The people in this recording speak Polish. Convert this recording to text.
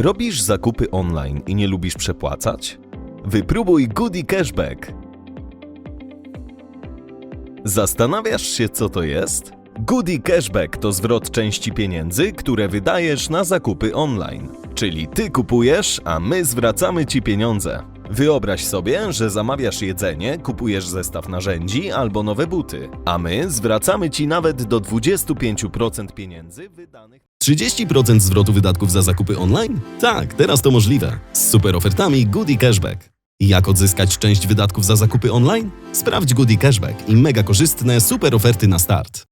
Robisz zakupy online i nie lubisz przepłacać? Wypróbuj Goody Cashback. Zastanawiasz się, co to jest? Goody Cashback to zwrot części pieniędzy, które wydajesz na zakupy online. Czyli ty kupujesz, a my zwracamy ci pieniądze. Wyobraź sobie, że zamawiasz jedzenie, kupujesz zestaw narzędzi albo nowe buty, a my zwracamy ci nawet do 25% pieniędzy wydanych. 30% zwrotu wydatków za zakupy online? Tak, teraz to możliwe. Z super ofertami Goody Cashback. Jak odzyskać część wydatków za zakupy online? Sprawdź Goody Cashback i mega korzystne super oferty na start.